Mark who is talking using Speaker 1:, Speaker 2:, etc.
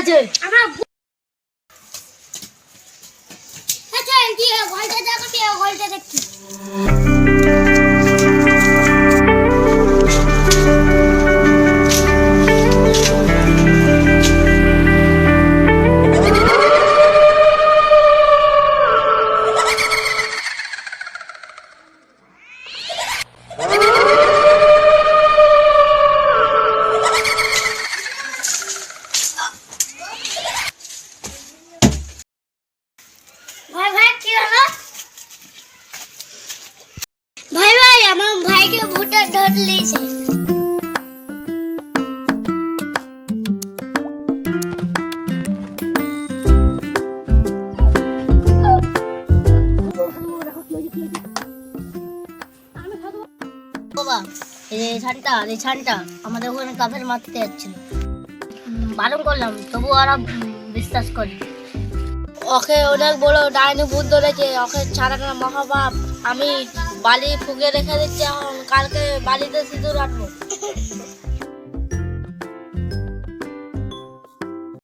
Speaker 1: আছে।
Speaker 2: আমার আচ্ছা কি হলটা দেখো কি ঘরটা দেখছি। ভুটে ধরে লিয়েছে
Speaker 1: বাবা, এই ছানটা আমাদের ওখানে কাফের মারতে যাচ্ছিল। বারণ করলাম তবু ওরা বিশ্বাস করে
Speaker 3: ওকে অনেক বড় ডাইনি ভূত ধরেছে। ওকে ছাড়া মহাভাব আমি বালি ফুকে রেখে দিচ্ছি এখন। কালকে বালিতে সিঁদুর আটবো।